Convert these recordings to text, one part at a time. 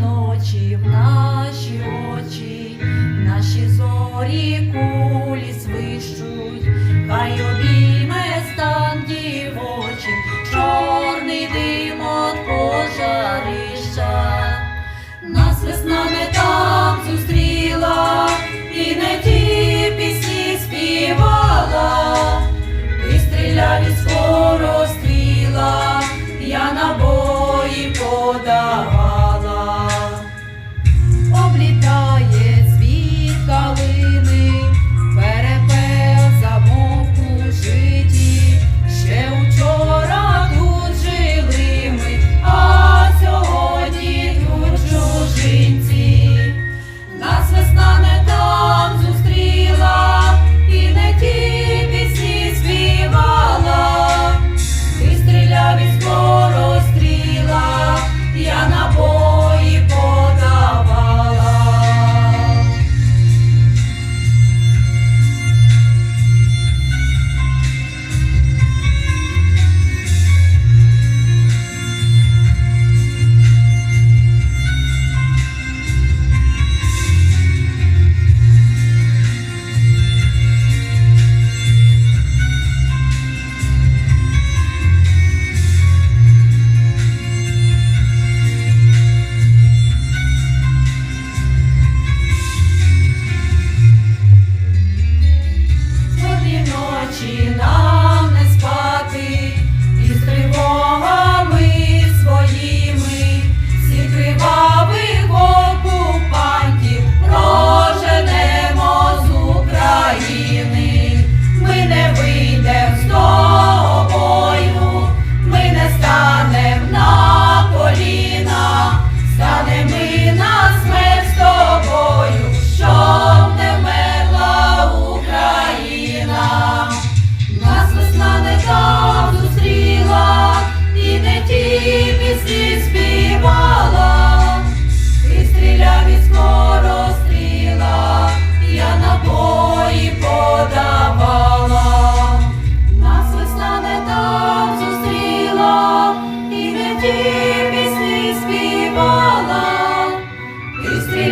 Ночі в наші очі, наші зорі кулі свищуть.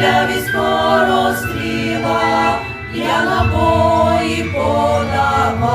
Ти військо розстріла я набої подавала.